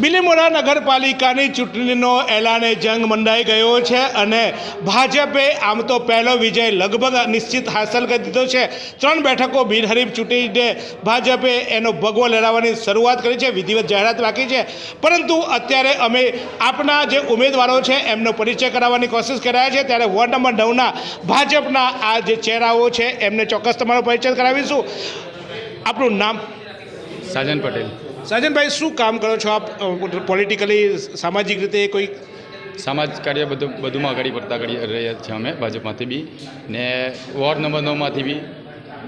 બિલીમોરા નગરપાલિકાની ચૂંટણીનો એલાને જંગ મંડાઈ ગયો છે અને ભાજપે આમ તો પહેલો વિજય લગભગ નિશ્ચિત હાંસલ કરી દીધો છે. ત્રણ બેઠકો બિનહરીફ ચૂંટીને ભાજપે એનો ભગવો લહેરાવવાની શરૂઆત કરી છે, વિધિવત જાહેરાત બાકી છે. પરંતુ અત્યારે અમે આપના જે ઉમેદવારો છે એમનો પરિચય કરાવવાની કોશિશ કર્યા છે. ત્યારે વોર્ડ નંબર નવના ભાજપના આ જે ચહેરાઓ છે એમને ચોક્કસ તમારો પરિચય કરાવીશું. આપણું નામ? સાજન પટેલ. સાજનભાઈ શું કામ કરો છો આપ? પોલિટિકલી સામાજિક રીતે કોઈ? સમાજ કાર્ય બધું બધુંમાં આગળ પડતા કરી રહ્યા છીએ અમે ભાજપમાંથી બી. ને વોર્ડ નંબર નવમાંથી બી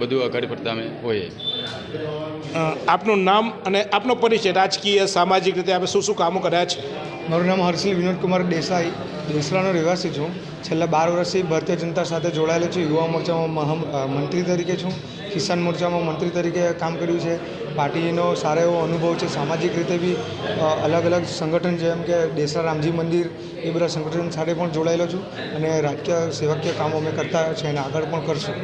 બધું આગળ પડતા અમે હોઈએ. આપનું નામ અને આપનો પરિચય રાજકીય સામાજિક રીતે આપણે શું શું કામો કર્યા છે? મારું નામ હર્ષિલ વિનોદકુમાર દેસાઈ. દેસરાનો રહેવાસી છું. છેલ્લા બાર વર્ષથી ભારતીય જનતા સાથે જોડાયેલો છું. યુવા મોરચામાં મહા મંત્રી તરીકે છું. કિસાન મોરચામાં મંત્રી તરીકે કામ કર્યું છે. પાર્ટીનો સારો એવો અનુભવ છે. સામાજિક રીતે બી અલગ અલગ સંગઠન જેમ કે દેસરા રામજી મંદિર એ બધા સંગઠન સાથે પણ જોડાયેલો છું અને રાજકીય સેવાકીય કામો અમે કરતા છે અને આગળ પણ કરશું.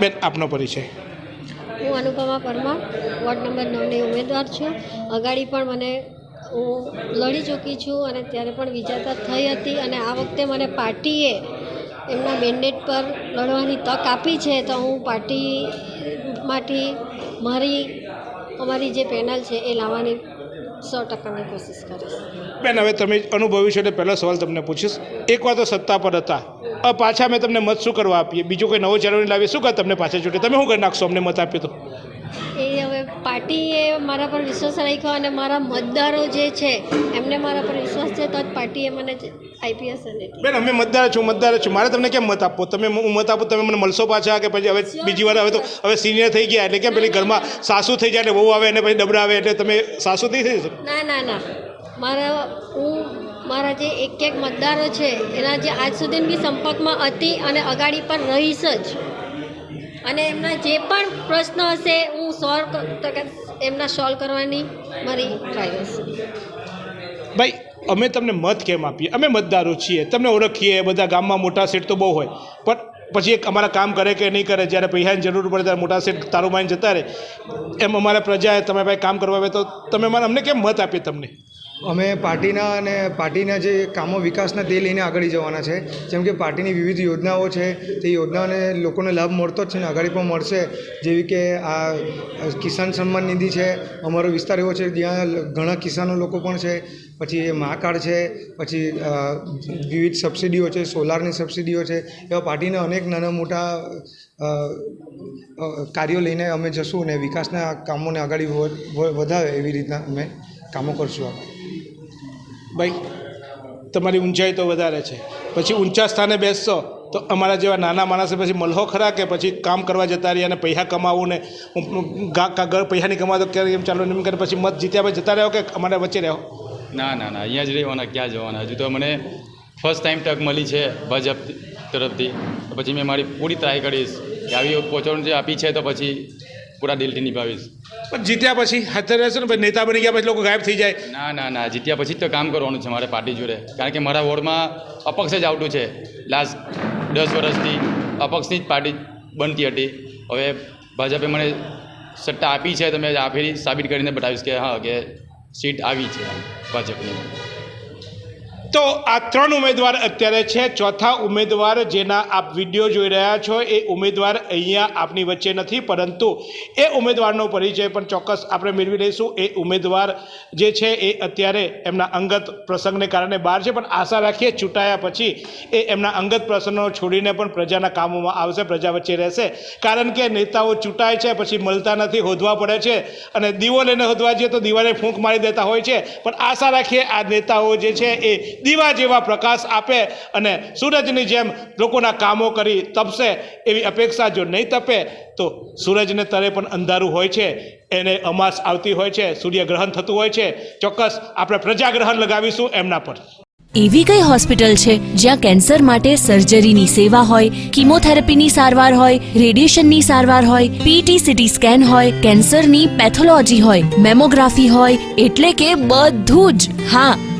બેન આપનો પરિચય. હું અનુપમા પરમાર વોર્ડ નંબર નવની ઉમેદવાર છું. અગાડી પણ મને હું લડી ચૂકી છું અને ત્યારે પણ વિજેતા થઈ હતી અને આ વખતે મને પાર્ટીએ એમના મેન્ડેટ પર લડવાની તક આપી છે, તો હું પાર્ટીમાંથી મારી, અમારી જે પેનલ છે એ લાવવાની સો ટકાની કોશિશ કરીશ. બેન, હવે તમે અનુભવી છો એટલે પહેલો સવાલ તમને પૂછીશ. એક વાર તો સત્તા પર હતા. પાછા મેં તમને મત શું કરવા આપીએ? બીજો કોઈ નવો ચેરવણી લાવીએ? શું કરે તમને પાછા છૂટે તમે શું કરી નાખશો અમને મત આપ્યો તો? એ હવે પાર્ટીએ મારા પર વિશ્વાસ રાખ્યો અને મારા મતદારો જે છે એમને મારા પર વિશ્વાસ છે તો જ પાર્ટીએ મને આઈપીએસ બેન અમે મતદાર છું મતદાર છું. મારે તમને કેમ મત આપો તમે હું મત આપું તમે મને મળશો પાછા કે પછી હવે બીજી વાર હવે તો? હવે સિનિયર થઈ ગયા એટલે કેમ પેલી ઘરમાં સાસુ થઈ જાય એટલે વહુ આવે અને પછી ડબરા આવે એટલે તમે સાસુ થઈ થઈ ના ના ના. મારા હું મારા જે એક એક મતદારો છે, એના જે આજ સુધી બી સંપર્કમાં હતી અને અગાડી પણ રહીશ જ. અને એમના જે પણ પ્રશ્ન હશે, હું સોલ્વ એમના સોલ્વ કરવાની મારી ટ્રાય હશે ભાઈ, અમે તમને મત કેમ આપીએ? અમે મતદારો છીએ, તમને ઓળખીએ, બધા ગામમાં મોટા સેટ તો બહુ હોય. પણ પછી એક અમારા કામ કરે કે નહીં કરે, જ્યારે પૈસાની જરૂર પડે ત્યારે મોટા સેટ તારું માઈને જતા રહે. એમ અમારા પ્રજાએ, તમે ભાઈ કામ કરવા આવે તો તમે મને અમને કેમ મત આપીએ તમને? અમે પાર્ટીના અને પાર્ટીના જે કામો વિકાસના તે લઈને આગળ જવાના છે. જેમ કે પાર્ટીની વિવિધ યોજનાઓ છે, તે યોજનાઓને લોકોને લાભ મળતો જ છે ને આગળ પણ મળશે. જેવી કે આ કિસાન સન્માન નિધિ છે, અમારો વિસ્તાર એવો છે, જ્યાં ઘણા કિસાનો લોકો પણ છે. પછી એ મા કાર્ડ છે, પછી વિવિધ સબસિડીઓ છે, સોલારની સબસિડીઓ છે, એવા પાર્ટીના અનેક નાના મોટા કાર્યો લઈને અમે જશું અને વિકાસના કામોને આગળ વ- વધાવે એવી રીતના અમે કામો કરશું. આગળ ભાઈ, તમારી ઊંચાઈ તો વધારે છે. પછી ઊંચા સ્થાને બેસશો તો અમારા જેવા નાના માણસે પછી મલહો ખરા કે પછી કામ કરવા જતા રહ્યા અને પૈસા કમાવું ને ગા કા- ઘર પૈસા નહીં કમાતો ક્યારે એમ ચાલો એમ કરે પછી મત જીત્યા પછી જતા રહ્યો કે અમારા વચ્ચે રહો? ના ના ના, અહીંયા જ રહેવાના, ક્યાં જવાના? હજુ તો મને ફર્સ્ટ ટાઈમ તક મળી છે ભાજપ તરફથી. પછી મેં મારી પૂરી ટ્રાય કરીશ. કે આવી પહોંચવાનું જે આપી છે તો પછી પૂરા દિલથી નિભાવીશ. પણ જીત્યા પછી હાથે રહેશે ને પછી નેતા બની ગયા પછી લોકો ગાયબ થઈ જાય. ના ના ના જીત્યા પછી જ તો કામ કરવાનું છે મારે પાર્ટી જોડે. કારણ કે મારા વોર્ડમાં અપક્ષ જ આવતું છે. લાસ્ટ દસ વર્ષથી અપક્ષની જ પાર્ટી બનતી હતી. હવે ભાજપે મને સટ્ટા આપી છે તો મેં આ ફેરી સાબિત કરીને બતાવીશ કે હા કે સીટ આવી છે ભાજપની. તો આ ત્રણ ઉમેદવાર અત્યારે છે. ચોથા ઉમેદવાર જેના આપ વીડિયો જોઈ રહ્યા છો, એ ઉમેદવાર અહીંયા આપની વચ્ચે નથી, પરંતુ એ ઉમેદવારનો પરિચય પણ ચોક્કસ આપણે મેળવી લઈશું. એ ઉમેદવાર જે છે, એ અત્યારે એમના અંગત પ્રસંગને કારણે બહાર છે, પણ આશા રાખીએ ચૂંટાયા પછી એ એમના અંગત પ્રસંગો છોડીને પણ પ્રજાના કામોમાં આવશે, પ્રજા વચ્ચે રહેશે. કારણ કે નેતાઓ ચૂંટાય છે, પછી મળતા નથી હોદવા પડે છે, અને દીવો લઈને હોદવા જઈએ તો દીવાને ફૂંક મારી દેતા હોય છે. પણ આશા રાખીએ આ નેતાઓ જે છે, એ દીવા જેવા પ્રકાશ આપે અને સૂરજની જેમ લોકોના કામો કરી તપશે એવી અપેક્ષા જો નહીં તપે, તો સૂરજને તરે પણ અંધારું હોય છે, એને અમાસ આવતી હોય છે, સૂર્યગ્રહણ થતું હોય છે. ચોક્કસ આપણે પ્રજાગ્રહણ લગાવીશું એમના પર. એવી કઈ હોસ્પિટલ છે જ્યાં કેન્સર માટે સર્જરીની સેવા હોય, કિમોથેરાપીની સારવાર હોય, રેડિયેશનની સારવાર હોય પીટી સીટી સ્કેન હોય, કેન્સરની પેથોલોજી હોય, મેમોગ્રાફી હોય, એટલે કે બધું જ. હા